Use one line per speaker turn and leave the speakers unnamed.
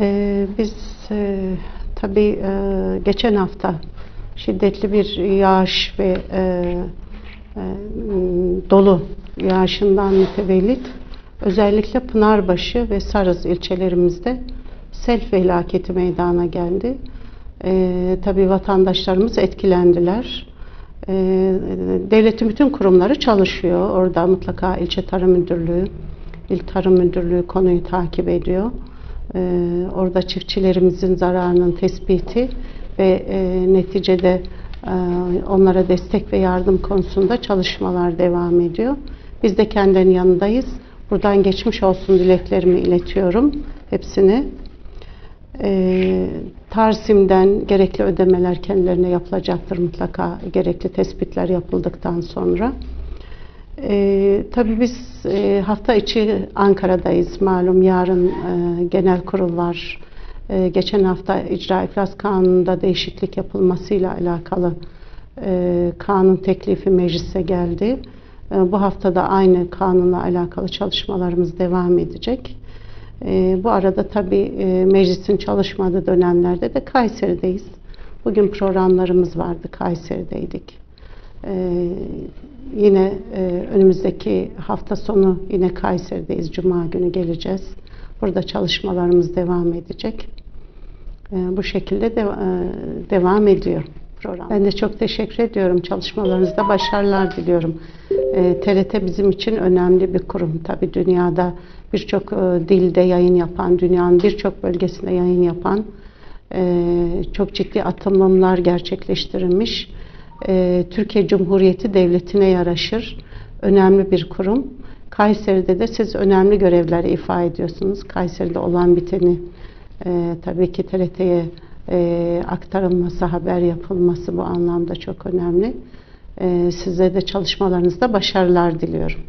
Ee, biz e, tabii e, geçen hafta şiddetli bir yağış ve e, e, dolu yağışından mütevellit özellikle Pınarbaşı ve Sarız ilçelerimizde sel felaketi meydana geldi. E, tabii vatandaşlarımız etkilendiler. E, devletin bütün kurumları çalışıyor. Orada mutlaka ilçe tarım müdürlüğü, il tarım müdürlüğü konuyu takip ediyor. Ee, orada çiftçilerimizin zararının tespiti ve e, neticede e, onlara destek ve yardım konusunda çalışmalar devam ediyor. Biz de kendilerinin yanındayız. Buradan geçmiş olsun dileklerimi iletiyorum hepsini. E, Tarsim'den gerekli ödemeler kendilerine yapılacaktır mutlaka gerekli tespitler yapıldıktan sonra. E, tabii biz e, hafta içi Ankara'dayız. Malum yarın e, genel kurul var. E, geçen hafta icra iflas kanununda değişiklik yapılmasıyla alakalı e, kanun teklifi meclise geldi. E, bu hafta da aynı kanunla alakalı çalışmalarımız devam edecek. E, bu arada tabii e, meclisin çalışmadığı dönemlerde de Kayseri'deyiz. Bugün programlarımız vardı, Kayseri'deydik. Ee, yine e, önümüzdeki hafta sonu yine Kayseri'deyiz. Cuma günü geleceğiz. Burada çalışmalarımız devam edecek. Ee, bu şekilde de, e, devam ediyor program. Ben de çok teşekkür ediyorum. Çalışmalarınızda başarılar diliyorum. Ee, TRT bizim için önemli bir kurum. Tabii dünyada birçok e, dilde yayın yapan, dünyanın birçok bölgesinde yayın yapan, e, çok ciddi atılımlar gerçekleştirilmiş e, Türkiye Cumhuriyeti Devleti'ne yaraşır. Önemli bir kurum. Kayseri'de de siz önemli görevler ifa ediyorsunuz. Kayseri'de olan biteni e, tabii ki TRT'ye e, aktarılması, haber yapılması bu anlamda çok önemli. E, size de çalışmalarınızda başarılar diliyorum.